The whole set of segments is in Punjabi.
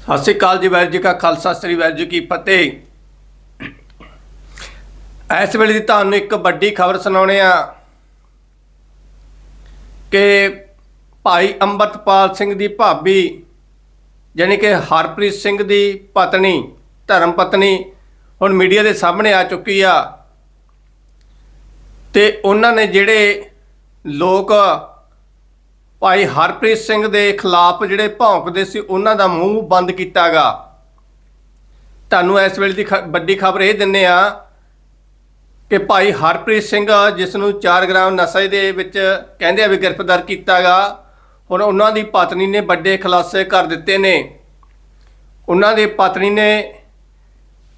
ਸਤਿ ਸ਼੍ਰੀ ਅਕਾਲ ਜੀ, ਵਾਹਿਗੁਰੂ ਜੀ ਕਾ ਖਾਲਸਾ, ਸ੍ਰੀ ਵਾਹਿਗੁਰੂ ਜੀ ਕੀ ਫਤਿਹ। ਇਸ ਵੇਲੇ ਦੀ ਤੁਹਾਨੂੰ ਇੱਕ ਵੱਡੀ ਖਬਰ ਸੁਣਾਉਣੇ ਆ ਕਿ ਭਾਈ ਅੰਮ੍ਰਿਤਪਾਲ ਸਿੰਘ ਦੀ ਭਾਬੀ, ਯਾਨੀ ਕਿ ਹਰਪ੍ਰੀਤ ਸਿੰਘ ਦੀ ਪਤਨੀ, ਧਰਮ ਪਤਨੀ, ਹੁਣ ਮੀਡੀਆ ਦੇ ਸਾਹਮਣੇ ਆ ਚੁੱਕੀ ਆ। ਤੇ ਉਹਨਾਂ ਨੇ ਜਿਹੜੇ ਲੋਕ ਭਾਈ ਹਰਪ੍ਰੀਤ ਸਿੰਘ ਦੇ ਖਿਲਾਫ ਜਿਹੜੇ ਭੌਂਕਦੇ ਸੀ, ਉਹਨਾਂ ਦਾ ਮੂੰਹ ਬੰਦ ਕੀਤਾਗਾ। ਤੁਹਾਨੂੰ ਇਸ ਵੇਲੇ ਦੀ ਖ- ਵੱਡੀ ਖਬਰ ਇਹ ਦਿੰਨੇ ਆ ਕਿ ਭਾਈ ਹਰਪ੍ਰੀਤ ਸਿੰਘ ਜਿਸ ਨੂੰ 4 ਗ੍ਰਾਮ ਨਸ਼ੇ ਦੇ ਵਿੱਚ ਕਹਿੰਦੇ ਆ ਵੀ ਗ੍ਰਿਫਤਾਰ ਕੀਤਾਗਾ, ਹੁਣ ਉਹਨਾਂ ਦੀ ਪਤਨੀ ਨੇ ਵੱਡੇ ਖੁਲਾਸੇ ਕਰ ਦਿੱਤੇ ਨੇ। ਉਹਨਾਂ ਦੀ ਪਤਨੀ ਨੇ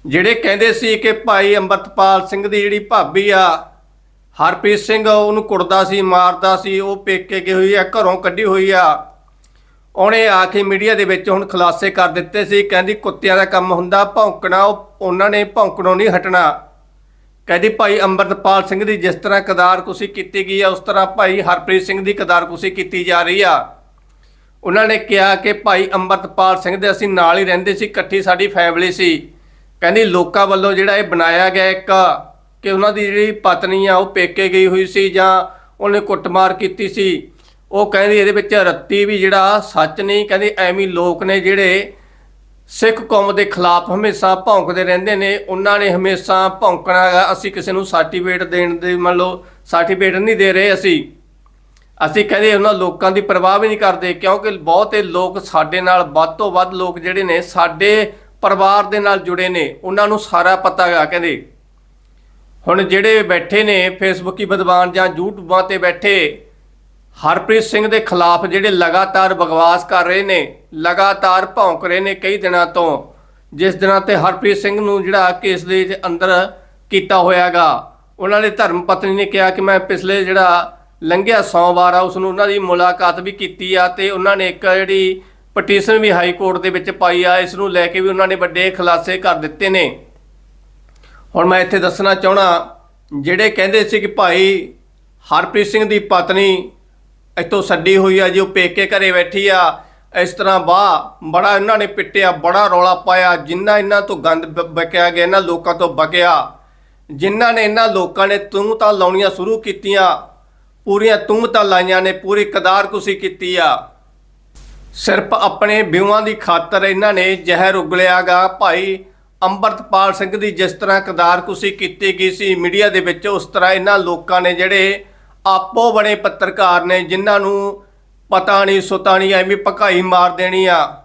ਜਿਹੜੇ ਕਹਿੰਦੇ ਸੀ ਕਿ ਭਾਈ ਅੰਮ੍ਰਿਤਪਾਲ ਸਿੰਘ ਦੀ ਜਿਹੜੀ ਭਾਬੀ ਆ ਹਰਪ੍ਰੀਤ ਸਿੰਘ ਉਹਨੂੰ ਕੁੱਟਦਾ ਸੀ, ਮਾਰਦਾ ਸੀ, ਉਹ ਪੇਕੇ ਗਈ ਹੋਈ ਆ, ਘਰੋਂ ਕੱਢੀ ਹੋਈ ਆ। ਉਹਨੇ ਆ ਕੇ ਮੀਡੀਆ ਦੇ ਵਿੱਚ ਹੁਣ ਖੁਲਾਸੇ ਕਰ ਦਿੱਤੇ ਸੀ, ਕਹਿੰਦੀ ਕੁੱਤਿਆਂ ਦਾ ਕੰਮ ਹੁੰਦਾ, ਭੌਂਕਣਾ, ਉਹ ਉਹਨਾਂ ਨੇ ਭੌਂਕਣੋਂ ਨਹੀਂ ਹਟਣਾ। ਕਹਿੰਦੀ ਭਾਈ ਅੰਮ੍ਰਿਤਪਾਲ ਸਿੰਘ ਦੀ ਜਿਸ ਤਰ੍ਹਾਂ ਕਦਾਰਕੁਸ਼ੀ ਕੀਤੀ ਗਈ ਆ, ਉਸ ਤਰ੍ਹਾਂ ਭਾਈ ਹਰਪ੍ਰੀਤ ਸਿੰਘ ਦੀ ਕਦਾਰਕੁਸ਼ੀ ਕੀਤੀ ਜਾ ਰਹੀ ਆ। ਉਹਨਾਂ ਨੇ ਕਿਹਾ ਕਿ ਭਾਈ ਅੰਮ੍ਰਿਤਪਾਲ ਸਿੰਘ ਦੇ ਅਸੀਂ ਨਾਲ ਹੀ ਰਹਿੰਦੇ ਸੀ, ਇਕੱਠੀ ਸਾਡੀ ਫੈਮਿਲੀ ਸੀ। ਕਹਿੰਦੀ ਲੋਕਾਂ ਵੱਲੋਂ ਜਿਹੜਾ ਇਹ ਬਣਾਇਆ ਗਿਆ ਇੱਕ ਕਿ ਉਹਨਾਂ ਦੀ ਜਿਹੜੀ ਪਤਨੀ ਆ, ਉਹ ਪੇਕੇ ਗਈ ਹੋਈ ਸੀ ਜਾਂ ਉਹਨੇ ਕੁੱਟਮਾਰ ਕੀਤੀ ਸੀ, ਉਹ ਕਹਿੰਦੀ ਇਹਦੇ ਵਿੱਚ ਰੱਤੀ ਵੀ ਜਿਹੜਾ ਸੱਚ ਨਹੀਂ, ਕਹਿੰਦੇ ਐਵੇਂ ਲੋਕ ਨੇ ਜਿਹੜੇ ਸਿੱਖ ਕੌਮ ਦੇ ਖਿਲਾਫ ਹਮੇਸ਼ਾ ਭੌਂਕਦੇ ਰਹਿੰਦੇ ਨੇ, ਉਹਨਾਂ ਨੇ ਹਮੇਸ਼ਾ ਭੌਂਕਣਾ ਅਸੀਂ ਕਿਸੇ ਨੂੰ ਸਰਟੀਫਿਕੇਟ ਦੇਣ ਦੇ ਮੰਨ ਲਓ ਸਰਟੀਫਿਕੇਟ ਨਹੀਂ ਦੇ ਰਹੇ ਅਸੀਂ। ਅਸੀਂ ਕਹਿੰਦੇ ਉਹਨਾਂ ਲੋਕਾਂ ਦੀ ਪਰਵਾਹ ਵੀ ਨਹੀਂ ਕਰਦੇ, ਕਿਉਂਕਿ ਬਹੁਤੇ ਲੋਕ ਸਾਡੇ ਨਾਲ, ਵੱਧ ਤੋਂ ਵੱਧ ਲੋਕ ਜਿਹੜੇ ਨੇ, ਸਾਡੇ ਪਰਿਵਾਰ ਦੇ ਨਾਲ ਜੁੜੇ ਨੇ, ਉਹਨਾਂ ਨੂੰ ਸਾਰਾ ਪਤਾ ਹੈਗਾ ਕਹਿੰਦੇ। ਹੁਣ ਜਿਹੜੇ ਬੈਠੇ ਨੇ ਫੇਸਬੁੱਕੀ ਵਿਦਵਾਨ ਜਾਂ ਯੂਟਿਊਬਾਂ ਤੇ ਬੈਠੇ, ਹਰਪ੍ਰੀਤ ਸਿੰਘ ਦੇ ਖਿਲਾਫ ਜਿਹੜੇ ਲਗਾਤਾਰ ਬਗਵਾਸ ਕਰ ਰਹੇ ਨੇ, ਲਗਾਤਾਰ ਭੌਂਕ ਰਹੇ ਨੇ ਕਈ ਦਿਨਾਂ ਤੋਂ, ਜਿਸ ਦਿਨਾਂ ਤੇ ਹਰਪ੍ਰੀਤ ਸਿੰਘ ਨੂੰ ਜਿਹੜਾ ਕੇਸ ਦੇ ਅੰਦਰ ਕੀਤਾ ਹੋਇਆਗਾ, ਉਹਨਾਂ ਨੇ ਧਰਮ ਪਤਨੀ ਨੇ ਕਿਹਾ ਕਿ ਮੈਂ ਪਿਛਲੇ ਜਿਹੜਾ ਲੰਘਿਆ ਸੋਮਵਾਰ ਆ ਉਸ ਨੂੰ ਉਹਨਾਂ ਦੀ ਮੁਲਾਕਾਤ ਵੀ ਕੀਤੀ ਆ ਤੇ ਉਹਨਾਂ ਨੇ ਇੱਕ ਜਿਹੜੀ ਪਟੀਸ਼ਨ ਵੀ ਹਾਈ ਕੋਰਟ ਦੇ ਵਿੱਚ ਪਾਈ ਆ ਇਸ ਨੂੰ ਲੈ ਕੇ ਵੀ ਉਹਨਾਂ ਨੇ ਵੱਡੇ ਖੁਲਾਸੇ ਕਰ ਦਿੱਤੇ ਨੇ। ਹੁਣ ਮੈਂ ਇੱਥੇ ਦੱਸਣਾ ਚਾਹਣਾ ਜਿਹੜੇ ਕਹਿੰਦੇ ਸੀ ਕਿ ਭਾਈ ਹਰਪ੍ਰੀਤ ਸਿੰਘ ਦੀ ਪਤਨੀ ਇੱਥੋਂ ਛੱਡੀ ਹੋਈ ਆ ਜੀ, ਉਹ ਪੇਕੇ ਘਰੇ ਬੈਠੀ ਆ, ਇਸ ਤਰ੍ਹਾਂ ਬਾਹ ਬੜਾ ਇਹਨਾਂ ਨੇ ਪਿੱਟਿਆ, ਬੜਾ ਰੌਲਾ ਪਾਇਆ, ਜਿੰਨਾ ਇਹਨਾਂ ਤੋਂ ਗੰਦ ਬਕਿਆ ਗਿਆ, ਇਹਨਾਂ ਲੋਕਾਂ ਤੋਂ ਬਕਿਆ ਜਿਨ੍ਹਾਂ ਨੇ ਇਹਨਾਂ ਲੋਕਾਂ ਨੇ ਤੂੰ ਤਾਂ ਲਾਉਣੀਆਂ ਸ਼ੁਰੂ ਕੀਤੀਆਂ, ਪੂਰੀਆਂ ਤੂੰ ਤਾਂ ਲਾਈਆਂ ਨੇ, ਪੂਰੀ ਕਦਾਰ ਕੁਸੀ ਕੀਤੀ ਆ। ਸਿਰਫ ਆਪਣੇ ਵਿਊਆਂ ਦੀ ਖਾਤਰ ਇਹਨਾਂ ਨੇ ਜ਼ਹਿਰ ਉਗਲਿਆਗਾ ਭਾਈ ਅੰਮ੍ਰਿਤਪਾਲ ਸਿੰਘ ਦੀ ਜਿਸ ਤਰ੍ਹਾਂ ਕਦਾਰਕੁਸ਼ੀ ਕੀਤੀ ਗਈ ਸੀ ਮੀਡੀਆ ਦੇ ਵਿੱਚ, ਉਸ ਤਰ੍ਹਾਂ ਇਹਨਾਂ ਲੋਕਾਂ ਨੇ ਜਿਹੜੇ ਆਪੋ ਬਣੇ ਪੱਤਰਕਾਰ ਨੇ, ਜਿਨ੍ਹਾਂ ਨੂੰ ਪਤਾ ਨਹੀਂ, ਸੁਤਾ ਨਹੀਂ, ਐਵੇਂ ਭਕਾਈ ਮਾਰ ਦੇਣੀ ਆ।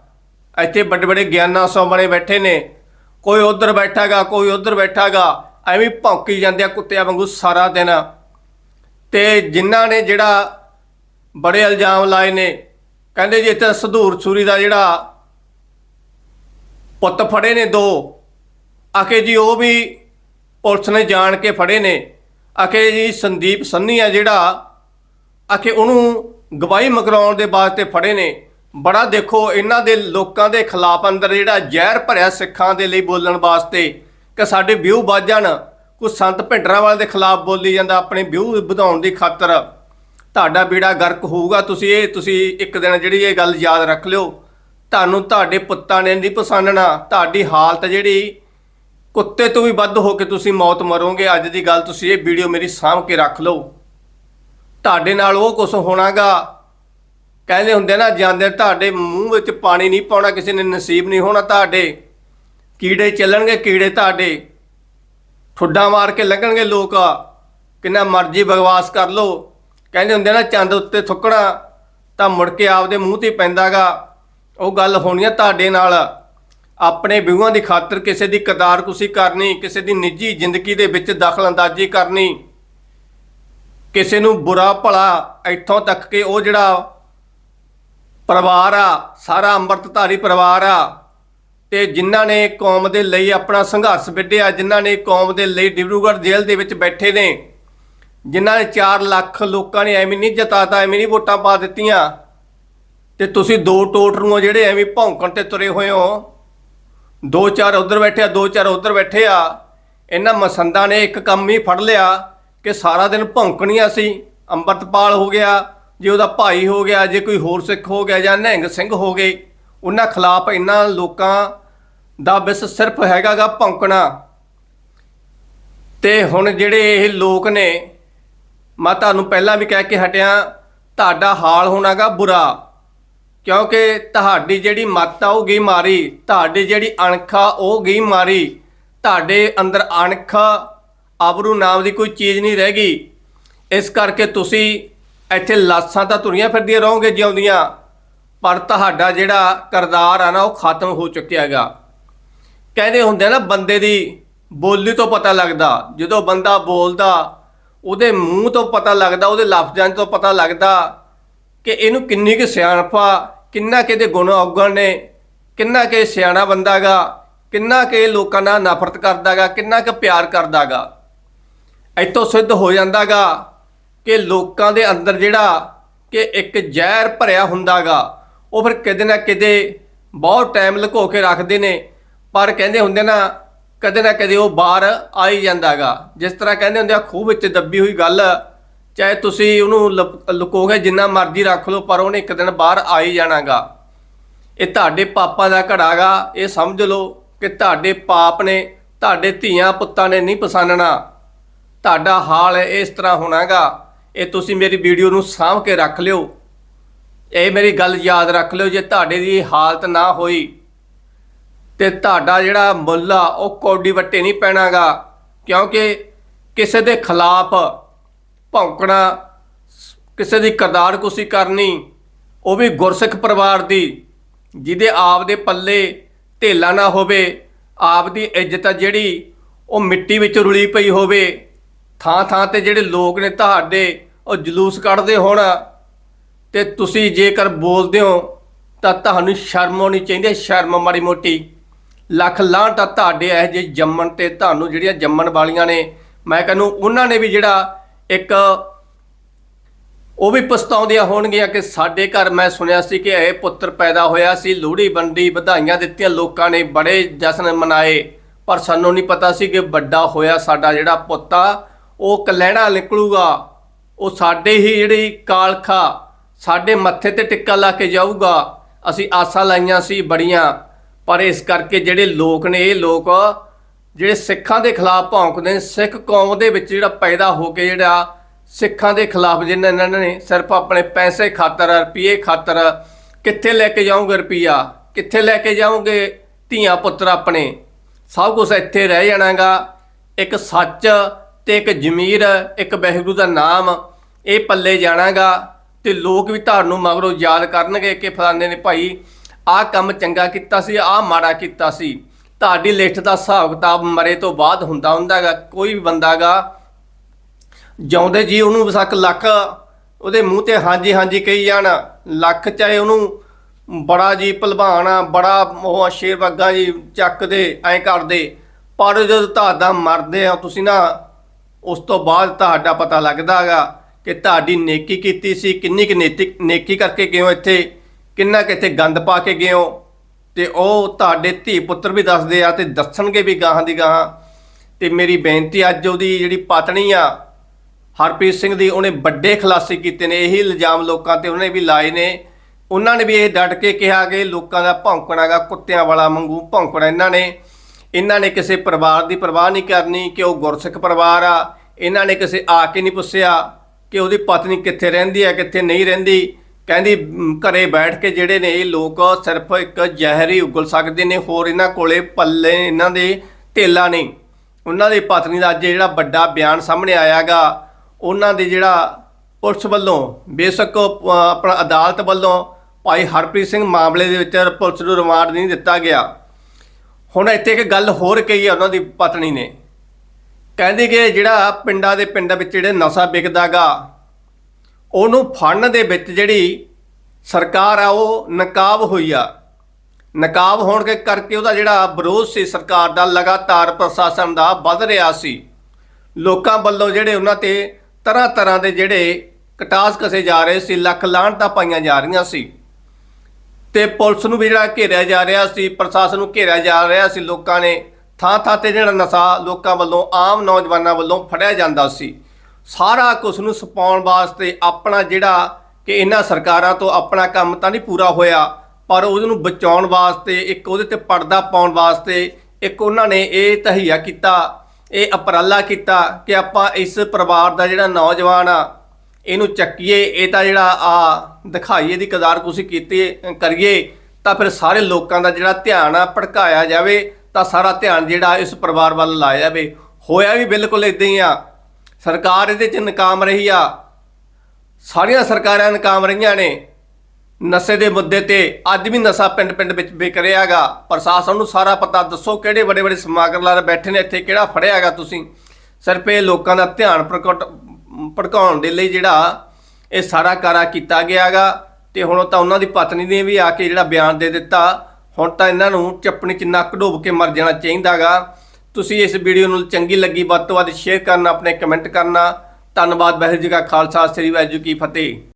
ਇੱਥੇ ਵੱਡੇ ਵੱਡੇ ਗਿਆਨਾਂ ਸੌ ਬਣੇ ਬੈਠੇ ਨੇ। ਕੋਈ ਉਧਰ ਬੈਠਾਗਾ, ਕੋਈ ਉਧਰ ਬੈਠਾਗਾ, ਐਵੇਂ ਭੌਂਕੀ ਜਾਂਦੇ ਆ ਕੁੱਤਿਆਂ ਵਾਂਗੂ ਸਾਰਾ ਦਿਨ। ਤੇ ਜਿਨ੍ਹਾਂ ਨੇ ਜਿਹੜਾ ਬੜੇ ਇਲਜ਼ਾਮ ਲਾਏ ਨੇ, ਕਹਿੰਦੇ ਜੀ ਇੱਥੇ ਸਧੂਰ ਸੂਰੀ ਦਾ ਜਿਹੜਾ ਪੁੱਤ ਫੜੇ ਨੇ ਦੋ ਆਖੇ ਜੀ, ਉਹ ਵੀ ਪੁਲਿਸ ਨੇ ਜਾਣ ਕੇ ਫੜੇ ਨੇ। ਆਖੇ ਜੀ, ਸੰਦੀਪ ਸੰਨੀ ਆ ਜਿਹੜਾ, ਆਖੇ ਉਹਨੂੰ ਗਵਾਹੀ ਮਗਰਾਉਣ ਦੇ ਵਾਸਤੇ ਫੜੇ ਨੇ। ਬੜਾ ਦੇਖੋ, ਇਹਨਾਂ ਦੇ ਲੋਕਾਂ ਦੇ ਖਿਲਾਫ ਅੰਦਰ ਜਿਹੜਾ ਜ਼ਹਿਰ ਭਰਿਆ ਸਿੱਖਾਂ ਦੇ ਲਈ ਬੋਲਣ ਵਾਸਤੇ ਕਿ ਸਾਡੇ ਵਿਊ ਵੱਧ ਜਾਣ। ਕੋਈ ਸੰਤ ਭਿੰਡਰਾਂਵਾਲ ਦੇ ਖਿਲਾਫ ਬੋਲੀ ਜਾਂਦਾ, ਆਪਣੇ ਵਿਊ ਵਧਾਉਣ ਦੀ ਖਾਤਰ। ਤੁਹਾਡਾ ਬੀੜਾ ਗਰਕ ਹੋਊਗਾ, ਤੁਸੀਂ ਇਹ, ਤੁਸੀਂ ਇੱਕ ਦਿਨ ਜਿਹੜੀ ਇਹ ਗੱਲ ਯਾਦ ਰੱਖ ਲਿਓ। ਤੁਹਾਨੂੰ ਤੁਹਾਡੇ ਪੁੱਤਾਂ ਨੇ ਨਹੀਂ ਪਛਾਣਨਾ। ਤੁਹਾਡੀ ਹਾਲਤ ਜਿਹੜੀ ਕੁੱਤੇ ਤੋਂ ਵੀ ਵੱਧ ਹੋ ਕੇ ਤੁਸੀਂ ਮੌਤ ਮਰੋਗੇ। ਅੱਜ ਦੀ ਗੱਲ ਤੁਸੀਂ ਇਹ ਵੀਡੀਓ ਮੇਰੀ ਸਾਂਭ ਕੇ ਰੱਖ ਲਓ। ਤੁਹਾਡੇ ਨਾਲ ਉਹ ਕੁਝ ਹੋਣਾਗਾ। ਕਹਿੰਦੇ ਹੁੰਦੇ ਨਾ, ਜਾਂਦੇ ਤੁਹਾਡੇ ਮੂੰਹ ਵਿੱਚ ਪਾਣੀ ਨਹੀਂ ਪਾਉਣਾ, ਕਿਸੇ ਨੇ ਨਸੀਬ ਨਹੀਂ ਹੋਣਾ ਤੁਹਾਡੇ। ਕੀੜੇ ਚੱਲਣਗੇ, ਕੀੜੇ ਤੁਹਾਡੇ। ਠੁੱਡਾਂ ਮਾਰ ਕੇ ਲੱਗਣਗੇ ਲੋਕ। ਕਿੰਨਾ ਮਰਜ਼ੀ ਬਗਵਾਸ ਕਰ ਲੋ ਕਹਿੰਦੇ ਹੁੰਦੇ ਨਾ, ਚੰਦ ਉੱਤੇ ਥੁੱਕਣਾ ਤਾਂ ਮੁੜ ਕੇ ਆਪਦੇ ਮੂੰਹ ਤੇ ਹੀ ਪੈਂਦਾਗਾ। ਉਹ ਗੱਲ ਹੋਣੀ ਆ ਤੁਹਾਡੇ ਨਾਲ। ਆਪਣੇ ਵਿਊਆਂ ਦੀ ਖਾਤਰ ਕਿਸੇ ਦੀ ਕਦਾਰ ਕੁਸੀ ਕਰਨੀ, ਕਿਸੇ ਦੀ ਨਿੱਜੀ ਜ਼ਿੰਦਗੀ ਦੇ ਵਿੱਚ ਦਖਲ ਅੰਦਾਜ਼ੀ ਕਰਨੀ, ਕਿਸੇ ਨੂੰ ਬੁਰਾ ਭਲਾ ਇੱਥੋਂ ਤੱਕ ਕਿ ਉਹ ਜਿਹੜਾ ਪਰਿਵਾਰ ਆ, ਸਾਰਾ ਅੰਮ੍ਰਿਤਧਾਰੀ ਪਰਿਵਾਰ ਆ, ਤੇ ਜਿਨ੍ਹਾਂ ਨੇ ਕੌਮ ਦੇ ਲਈ ਆਪਣਾ ਸੰਘਰਸ਼ ਵਿੱਢਿਆ, ਜਿਨ੍ਹਾਂ ਨੇ ਕੌਮ ਦੇ ਲਈ ਡਿਬਰੂਗੜ੍ਹ ਜੇਲ੍ਹ ਦੇ ਵਿੱਚ ਬੈਠੇ ਨੇ, ਜਿਨ੍ਹਾਂ ਨੇ 4 ਲੱਖ ਲੋਕਾਂ ਨੇ ਐਵੇਂ ਨਹੀਂ ਜਿਤਾਤਾ, ਐਵੇਂ ਨਹੀਂ ਵੋਟਾਂ ਪਾ ਦਿੱਤੀਆਂ, ਤੇ ਤੁਸੀਂ ਦੋ ਟੋਟ ਨੂੰ ਜਿਹੜੇ ਐਵੇਂ ਭੌਂਕਣ ਤੇ ਤੁਰੇ ਹੋਏ ਹੋ। ਦੋ ਚਾਰ ਉਧਰ ਬੈਠੇ ਆ, ਦੋ ਚਾਰ ਉਧਰ ਬੈਠੇ ਆ। ਇਹਨਾਂ ਮਸੰਦਾਂ ਨੇ ਇੱਕ ਕੰਮ ਹੀ ਫੜ ਲਿਆ ਕਿ ਸਾਰਾ ਦਿਨ ਭੌਂਕਣੀਆਂ ਸੀ। ਅੰਮ੍ਰਿਤਪਾਲ ਹੋ ਗਿਆ, ਜੇ ਉਹਦਾ ਭਾਈ ਹੋ ਗਿਆ, ਜੇ ਕੋਈ ਹੋਰ ਸਿੱਖ ਹੋ ਗਿਆ ਜਾਂ ਨਿਹੰਗ ਸਿੰਘ ਹੋ ਗਏ, ਉਹਨਾਂ ਖਿਲਾਫ ਇਹਨਾਂ ਲੋਕਾਂ ਦਾ ਬਸ ਸਿਰਫ ਹੈਗਾਗਾ ਭੌਂਕਣਾ। ਤੇ ਹੁਣ ਜਿਹੜੇ ਇਹ ਲੋਕ ਨੇ, ਮੈਂ ਤੁਹਾਨੂੰ ਪਹਿਲਾਂ ਵੀ ਕਹਿ ਕੇ ਹਟਿਆ, ਤੁਹਾਡਾ ਹਾਲ ਹੋਣਾਗਾ ਬੁਰਾ। ਕਿਉਂਕਿ ਤੁਹਾਡੀ ਜਿਹੜੀ ਮੱਤ ਆ ਉਹ ਗਈ ਮਾਰੀ, ਤੁਹਾਡੀ ਜਿਹੜੀ ਅਣਖ ਆ ਉਹ ਗਈ ਮਾਰੀ। ਤੁਹਾਡੇ ਅੰਦਰ ਅਣਖ ਆਬਰੂ ਨਾਮ ਦੀ ਕੋਈ ਚੀਜ਼ ਨਹੀਂ ਰਹਿ ਗਈ। ਇਸ ਕਰਕੇ ਤੁਸੀਂ ਇੱਥੇ ਲਾਸਾਂ ਤਾਂ ਤੁਰੀਆਂ ਫਿਰਦੀਆਂ ਰਹੋਗੇ ਜਿਉਂਦੀਆਂ, ਪਰ ਤੁਹਾਡਾ ਜਿਹੜਾ ਕਰਦਾਰ ਆ ਨਾ, ਉਹ ਖਤਮ ਹੋ ਚੁੱਕਿਆ ਹੈਗਾ। ਕਹਿੰਦੇ ਹੁੰਦੇ ਆ ਨਾ, ਬੰਦੇ ਦੀ ਬੋਲੀ ਤੋਂ ਪਤਾ ਲੱਗਦਾ। ਜਦੋਂ ਬੰਦਾ ਬੋਲਦਾ, ਉਹਦੇ ਮੂੰਹ ਤੋਂ ਪਤਾ ਲੱਗਦਾ, ਉਹਦੇ ਲਫ਼ਜ਼ਾਂ ਤੋਂ ਪਤਾ ਲੱਗਦਾ ਕਿ ਇਹਨੂੰ ਕਿੰਨੀ ਕੁ ਸਿਆਣਪਾ ਕਿੰਨਾ ਕਿਹਦੇ ਗੁਣ ਔਗਣ ਨੇ ਕਿੰਨਾ ਕਿ ਸਿਆਣਾ ਬੰਦਾਗਾ ਕਿੰਨਾ ਕਿ ਲੋਕਾਂ ਨਾਲ ਨਫ਼ਰਤ ਕਰਦਾਗਾ, ਕਿੰਨਾ ਕਿ ਪਿਆਰ ਕਰਦਾਗਾ। ਇੱਥੋਂ ਸਿੱਧ ਹੋ ਜਾਂਦਾਗਾ ਕਿ ਲੋਕਾਂ ਦੇ ਅੰਦਰ ਜਿਹੜਾ ਕਿ ਇੱਕ ਜ਼ਹਿਰ ਭਰਿਆ ਹੁੰਦਾਗਾ, ਉਹ ਫਿਰ ਕਿਤੇ ਨਾ ਕਿਤੇ ਬਹੁਤ ਟਾਈਮ ਲੁਕੋ ਕੇ ਰੱਖਦੇ ਨੇ, ਪਰ ਕਹਿੰਦੇ ਹੁੰਦੇ ਨਾ, ਕਦੇ ਨਾ ਕਦੇ ਉਹ ਬਾਹਰ ਆ ਹੀ ਜਾਂਦਾਗਾ। ਜਿਸ ਤਰ੍ਹਾਂ ਕਹਿੰਦੇ ਹੁੰਦੇ ਆ, ਖੂਹ ਵਿੱਚ ਦੱਬੀ ਹੋਈ ਗੱਲ ਚਾਹੇ ਤੁਸੀਂ ਉਹਨੂੰ ਲੁਕ- ਲੁਕੋਗੇ, ਜਿੰਨਾ ਮਰਜ਼ੀ ਰੱਖ ਲਓ, ਪਰ ਉਹਨੇ ਇੱਕ ਦਿਨ ਬਾਹਰ ਆ ਹੀ ਜਾਣਾਗਾ। ਇਹ ਤੁਹਾਡੇ ਪਾਪਾਂ ਦਾ ਘੜਾਗਾ। ਇਹ ਸਮਝ ਲਓ ਕਿ ਤੁਹਾਡੇ ਪਾਪ ਨੇ, ਤੁਹਾਡੇ ਧੀਆਂ ਪੁੱਤਾਂ ਨੇ ਨਹੀਂ ਪਛਾਣਨਾ ਤੁਹਾਡਾ ਹਾਲ ਇਸ ਤਰ੍ਹਾਂ ਹੋਣਾਗਾ। ਇਹ ਤੁਸੀਂ ਮੇਰੀ ਵੀਡੀਓ ਨੂੰ ਸਾਂਭ ਕੇ ਰੱਖ ਲਿਓ। ਇਹ ਮੇਰੀ ਗੱਲ ਯਾਦ ਰੱਖ ਲਿਓ ਜੇ ਤੁਹਾਡੇ ਦੀ ਇਹ ਹਾਲਤ ਨਾ ਹੋਈ। ਤੇ ਤੁਹਾਡਾ ਜਿਹੜਾ ਮੁੱਲ ਆ, ਉਹ ਕੌਡੀ ਵੱਟੇ ਨਹੀਂ ਪੈਣਾਗਾ। ਕਿਉਂਕਿ ਕਿਸੇ ਦੇ ਖਿਲਾਫ ਭੌਂਕਣਾ, ਕਿਸੇ ਦੀ ਕਰਦਾਰ ਕੁਸੀ ਕਰਨੀ, ਉਹ ਵੀ ਗੁਰਸਿੱਖ ਪਰਿਵਾਰ ਦੀ, ਜਿਹਦੇ ਆਪ ਦੇ ਪੱਲੇ ਢੇਲਾ ਨਾ ਹੋਵੇ, ਆਪ ਦੀ ਇੱਜ਼ਤ ਆ ਜਿਹੜੀ, ਉਹ ਮਿੱਟੀ ਵਿੱਚ ਰੁਲੀ ਪਈ ਹੋਵੇ। ਥਾਂ ਥਾਂ ਤੇ ਜਿਹੜੇ ਲੋਕ ਨੇ ਤੁਹਾਡੇ, ਉਹ ਜਲੂਸ ਕੱਢਦੇ ਹੋਣ। ਤੇ ਤੁਸੀਂ ਜੇਕਰ ਬੋਲਦੇ ਹੋ, ਤਾਂ ਤੁਹਾਨੂੰ ਸ਼ਰਮ ਆਉਣੀ ਚਾਹੀਦੀ ਹੈ, ਸ਼ਰਮ ਮਾੜੀ ਮੋਟੀ। ਲੱਖ ਲਾਹਣ ਤਾਂ ਤੁਹਾਡੇ ਇਹ ਜੇ ਜੰਮਣ ਤੇ, ਤੁਹਾਨੂੰ ਜਿਹੜੀਆਂ ਜੰਮਣ ਵਾਲੀਆਂ ਨੇ, ਮੈਂ ਕਹਿੰਨੂੰ ਉਹਨਾਂ ਨੇ ਵੀ ਜਿਹੜਾ ਇੱਕ, ਉਹ ਵੀ ਪਛਤਾਉਂਦੀਆਂ ਹੋਣਗੀਆਂ ਕਿ ਸਾਡੇ ਘਰ ਮੈਂ ਸੁਣਿਆ ਸੀ ਕਿ ਇਹ ਪੁੱਤਰ ਪੈਦਾ ਹੋਇਆ ਸੀ, ਲੋਹੜੀ ਵੰਡੀ ਵਧਾਈਆਂ ਦਿੱਤੀਆਂ, ਲੋਕਾਂ ਨੇ ਬੜੇ ਜਸ਼ਨ ਮਨਾਏ, ਪਰ ਸਾਨੂੰ ਨਹੀਂ ਪਤਾ ਸੀ ਕਿ ਵੱਡਾ ਹੋਇਆ ਸਾਡਾ ਜਿਹੜਾ ਪੁੱਤ ਆ, ਉਹ ਕਲਹਿਣਾ ਨਿਕਲੂਗਾ, ਉਹ ਸਾਡੇ ਹੀ ਜਿਹੜੀ ਕਾਲਖਾ, ਸਾਡੇ ਮੱਥੇ ਤੇ ਟਿੱਕਾ ਲਾ ਕੇ ਜਾਊਗਾ, ਅਸੀਂ ਆਸਾਂ ਲਾਈਆਂ ਸੀ ਬੜੀਆਂ, ਪਰ ਇਸ ਕਰਕੇ ਜਿਹੜੇ ਲੋਕ ਨੇ, ਇਹ ਲੋਕ ਜਿਹੜੇ ਸਿੱਖਾਂ ਦੇ ਖਿਲਾਫ ਭੌਂਕਦੇ ਨੇ, ਸਿੱਖ ਕੌਮ ਦੇ ਵਿੱਚ ਜਿਹੜਾ ਪੈਦਾ ਹੋ ਕੇ ਜਿਹੜਾ ਸਿੱਖਾਂ ਦੇ ਖਿਲਾਫ ਜਿਹਨਾਂ ਇਹਨਾਂ ਨੇ ਸਿਰਫ ਆਪਣੇ ਪੈਸੇ ਖਾਤਰ, ਰੁਪਏ ਖਾਤਰ, ਕਿੱਥੇ ਲੈ ਕੇ ਜਾਓਗੇ ਰੁਪਈਆ, ਕਿੱਥੇ ਲੈ ਕੇ ਜਾਓਗੇ ਧੀਆਂ ਪੁੱਤਰ ਆਪਣੇ, ਸਭ ਕੁਝ ਇੱਥੇ ਰਹਿ ਜਾਣਾਗਾ। ਇੱਕ ਸੱਚ ਤੇ ਇੱਕ ਜ਼ਮੀਰ, ਇੱਕ ਵਾਹਿਗੁਰੂ ਦਾ ਨਾਮ, ਇਹ ਪੱਲੇ ਜਾਣਾਗਾ ਤੇ ਲੋਕ ਵੀ ਤੁਹਾਨੂੰ ਮਗਰੋਂ ਯਾਦ ਕਰਨਗੇ ਕਿ ਫਲਾਣੇ ਨੇ ਭਾਈ ਆਹ ਕੰਮ ਚੰਗਾ ਕੀਤਾ ਸੀ, ਆਹ ਮਾੜਾ ਕੀਤਾ ਸੀ। ਤੁਹਾਡੀ ਲਿਸਟ ਦਾ ਹਿਸਾਬ ਕਿਤਾਬ ਮਰੇ ਤੋਂ ਬਾਅਦ ਹੁੰਦਾ ਹੁੰਦਾਗਾ ਕੋਈ ਵੀ ਬੰਦਾਗਾ ਜਿਉਂਦੇ ਜੀ ਉਹਨੂੰ ਬਸਕ ਲੱਖ ਉਹਦੇ ਮੂੰਹ ਤੇ ਹਾਂਜੀ ਹਾਂਜੀ ਕਹੀ ਜਾਣ। ਲੱਖ ਚਾਹੇ ਉਹਨੂੰ ਬੜਾ ਜੀ ਭਲਵਾਨ ਆ, ਬੜਾ ਉਹ ਸ਼ੇਰ ਵਰਗਾ ਜੀ ਚੱਕਦੇ, ਐਂ ਕਰਦੇ। ਪਰ ਜਦੋਂ ਤੁਹਾਡਾ ਮਰਦੇ ਆ, ਤੁਸੀਂ ਨਾ ਉਸ ਤੋਂ ਬਾਅਦ ਤੁਹਾਡਾ ਪਤਾ ਲੱਗਦਾਗਾ ਕਿ ਤੁਹਾਡੀ ਨੇਕੀ ਕੀਤੀ ਸੀ। ਕਿੰਨੀ ਕਿ ਨੇਕੀ ਕਰਕੇ ਗਏ ਹੋ ਇੱਥੇ? ਕਿੰਨਾ ਕਿਤੇ ਗੰਦ ਪਾ ਕੇ ਗਏ ਹੋ? ਤੇ ਉਹ ਤੁਹਾਡੇ ਧੀ ਪੁੱਤਰ ਵੀ ਦੱਸਦੇ ਆ ਤੇ ਦੱਸਣਗੇ ਵੀ ਗਾਹਾਂ ਦੀ ਗਾਹਾਂ। ਤੇ ਮੇਰੀ ਬੇਨਤੀ ਅੱਜ ਉਹਦੀ ਜਿਹੜੀ ਪਤਨੀ ਆ, ਹਰਪ੍ਰੀਤ ਸਿੰਘ ਦੀ, ਉਹਨੇ ਵੱਡੇ ਖੁਲਾਸੇ ਕੀਤੇ ਨੇ। ਇਹੀ ਇਲਜ਼ਾਮ ਲੋਕਾਂ ਤੇ ਉਹਨੇ ਵੀ ਲਾਏ ਨੇ। ਉਹਨਾਂ ਨੇ ਵੀ ਇਹ ਡਟ ਕੇ ਕਿਹਾ ਕਿ ਲੋਕਾਂ ਦਾ ਭੌਂਕਣਾਗਾ ਕੁੱਤਿਆਂ ਵਾਲਾ ਵਾਂਗੂ ਭੌਂਕਣਾ ਇਹਨਾਂ ਨੇ। ਇਹਨਾਂ ਨੇ ਕਿਸੇ ਪਰਿਵਾਰ ਦੀ ਪਰਵਾਹ ਨਹੀਂ ਕਰਨੀ ਕਿ ਉਹ ਗੁਰਸਿੱਖ ਪਰਿਵਾਰ ਆ। ਇਹਨਾਂ ਨੇ ਕਿਸੇ ਆ ਕੇ ਨਹੀਂ ਪੁੱਛਿਆ ਕਿ ਉਹਦੀ ਪਤਨੀ ਕਿੱਥੇ ਰਹਿੰਦੀ ਹੈ ਕਿੱਥੇ ਨਹੀਂ ਰਹਿੰਦੀ। ਕਹਿੰਦੀ ਮ, ਘਰੇ ਬੈਠ ਕੇ ਜਿਹੜੇ ਨੇ ਇਹ ਲੋਕ ਸਿਰਫ ਇੱਕ ਜ਼ਹਿਰ ਹੀ ਉਗਲ ਸਕਦੇ ਨੇ ਹੋਰ ਇਹਨਾਂ ਕੋਲੇ ਪੱਲੇ ਇਹਨਾਂ ਦੇ ਢੇਲਾ ਨਹੀਂ। ਉਹਨਾਂ ਦੀ ਪਤਨੀ ਦਾ ਅੱਜ ਜਿਹੜਾ ਵੱਡਾ ਬਿਆਨ ਸਾਹਮਣੇ ਆਇਆਗਾ ਉਹਨਾਂ ਦੇ ਜਿਹੜਾ ਪੁਲਿਸ ਵੱਲੋਂ ਬੇਸ਼ੱਕ ਆਪਣਾ ਅਦਾਲਤ ਵੱਲੋਂ ਭਾਈ ਹਰਪ੍ਰੀਤ ਸਿੰਘ ਮਾਮਲੇ ਦੇ ਵਿੱਚ ਪੁਲਿਸ ਨੂੰ ਰਿਮਾਂਡ ਨਹੀਂ ਦਿੱਤਾ ਗਿਆ। ਹੁਣ ਇੱਥੇ ਇੱਕ ਗੱਲ ਹੋਰ ਕਹੀ ਹੈ ਉਹਨਾਂ ਦੀ ਪਤਨੀ ਨੇ। ਕਹਿੰਦੇ ਕਿ ਜਿਹੜਾ ਪਿੰਡਾਂ ਦੇ ਪਿੰਡਾਂ ਵਿੱਚ ਜਿਹੜੇ ਨਸ਼ਾ ਵਿਕਦਾਗਾ ਉਹਨੂੰ ਫੜਨ ਦੇ ਵਿੱਚ ਜਿਹੜੀ ਸਰਕਾਰ ਆ, ਉਹ ਨਕਾਬ ਹੋਈ ਆ। ਨਕਾਬ ਹੋਣ ਕੇ ਕਰਕੇ ਉਹਦਾ ਜਿਹੜਾ ਵਿਰੋਧ ਸੀ ਸਰਕਾਰ ਦਾ, ਲਗਾਤਾਰ ਪ੍ਰਸ਼ਾਸਨ ਦਾ ਵੱਧ ਰਿਹਾ ਸੀ। ਲੋਕਾਂ ਵੱਲੋਂ ਜਿਹੜੇ ਉਹਨਾਂ ਤੇ ਤਰ੍ਹਾਂ ਤਰ੍ਹਾਂ ਦੇ ਜਿਹੜੇ ਕਟਾਸ ਕਸੇ ਜਾ ਰਹੇ ਸੀ, ਲੱਖ ਲਾਹਣਤਾਂ ਪਾਈਆਂ ਜਾ ਰਹੀਆਂ ਸੀ। ਤੇ ਪੁਲਿਸ ਨੂੰ ਵੀ ਜਿਹੜਾ ਘੇਰਿਆ ਜਾ ਰਿਹਾ ਸੀ, ਪ੍ਰਸ਼ਾਸਨ ਨੂੰ ਘੇਰਿਆ ਜਾ ਰਿਹਾ ਸੀ, ਲੋਕਾਂ ਨੇ ਥਾਂ ਥਾਂ ਤੇ ਜਿਹੜਾ ਨਸ਼ਾ ਲੋਕਾਂ ਵੱਲੋਂ, ਆਮ ਨੌਜਵਾਨਾਂ ਵੱਲੋਂ ਫੜਿਆ ਜਾਂਦਾ ਸੀ। ਸਾਰਾ ਕੁਝ ਨੂੰ ਛੁਪਾਉਣ ਵਾਸਤੇ ਆਪਣਾ ਜਿਹੜਾ ਕਿ ਇਹਨਾਂ ਸਰਕਾਰਾਂ ਤੋਂ ਆਪਣਾ ਕੰਮ ਤਾਂ ਨਹੀਂ ਪੂਰਾ ਹੋਇਆ, ਪਰ ਉਹਨੂੰ ਬਚਾਉਣ ਵਾਸਤੇ, ਇੱਕ ਉਹਦੇ ਤੇ ਪਰਦਾ ਪਾਉਣ ਵਾਸਤੇ, ਇੱਕ ਉਹਨਾਂ ਨੇ ਇਹ ਤਹਈਆ ਕੀਤਾ, ਇਹ ਉਪਰਾਲਾ ਕੀਤਾ ਕਿ ਆਪਾਂ ਇਸ ਪਰਿਵਾਰ ਦਾ ਜਿਹੜਾ ਨੌਜਵਾਨ ਆ, ਇਹਨੂੰ ਚੱਕੀਏ, ਇਹ ਤਾਂ ਜਿਹੜਾ ਆ ਦਿਖਾਈਏ ਦੀ ਕਦਾਰ ਕੁਸੀ ਕੀਤੀ ਕਰੀਏ, ਤਾਂ ਫਿਰ ਸਾਰੇ ਲੋਕਾਂ ਦਾ ਜਿਹੜਾ ਧਿਆਨ ਆ ਭੜਕਾਇਆ ਜਾਵੇ, ਤਾਂ ਸਾਰਾ ਧਿਆਨ ਜਿਹੜਾ ਇਸ ਪਰਿਵਾਰ ਵੱਲ ਲਾਇਆ ਜਾਵੇ। ਹੋਇਆ ਵੀ ਬਿਲਕੁਲ ਇਦਾਂ ਹੀ ਆ ਸਰਕਾਰ ਇਹਦੇ 'ਚ ਨਕਾਮ ਰਹੀ ਆ। ਸਾਰੀਆਂ ਸਰਕਾਰਾਂ ਨਕਾਮ ਰਹੀਆਂ ਨੇ। ਨਸ਼ੇ ਦੇ ਮੁੱਦੇ ਤੇ ਅੱਜ ਵੀ ਨਸ਼ਾ ਪਿੰਡ ਪਿੰਡ ਵਿੱਚ ਵਿਕ ਰਿਹਾਗਾ ਪ੍ਰਸ਼ਾਸਨ ਨੂੰ ਸਾਰਾ ਪਤਾ ਦੱਸੋ ਕਿਹੜੇ ਵੱਡੇ ਵੱਡੇ ਸਮਾਗਮਦਾਰ ਬੈਠੇ ਨੇ, ਇੱਥੇ ਕਿਹੜਾ ਫੜਿਆਗਾ ਤੁਸੀਂ? ਸਿਰਫ ਇਹ ਲੋਕਾਂ ਦਾ ਧਿਆਨ ਪ੍ਰਗਟ ਭੜਕਾਉਣ ਦੇ ਲਈ ਜਿਹੜਾ ਇਹ ਸਾਰਾ ਕਾਰਾ ਕੀਤਾ ਗਿਆਗਾ ਤੇ ਹੁਣ ਤਾਂ ਉਹਨਾਂ ਦੀ ਪਤਨੀ ਨੇ ਵੀ ਆ ਕੇ ਜਿਹੜਾ ਬਿਆਨ ਦੇ ਦਿੱਤਾ। ਹੁਣ ਤਾਂ ਇਹਨਾਂ ਨੂੰ ਚੱਪਣੀ ਚ ਨੱਕ ਡੋਬ ਕੇ ਮਰ ਜਾਣਾ ਚਾਹੀਦਾਗਾ ਤੁਸੀਂ ਇਸ ਵੀਡੀਓ ਨੂੰ ਚੰਗੀ ਲੱਗੀ, ਵੱਧ ਤੋਂ ਵੱਧ ਸ਼ੇਅਰ ਕਰਨਾ, ਆਪਣੇ ਕਮੈਂਟ ਕਰਨਾ। ਧੰਨਵਾਦ, ਵਾਹਿਗੁਰੂ ਜੀ ਕਾ ਖਾਲਸਾ, ਸ੍ਰੀ ਵਾਹਿਗੁਰੂ ਜੀ ਕੀ ਫਤਿਹ।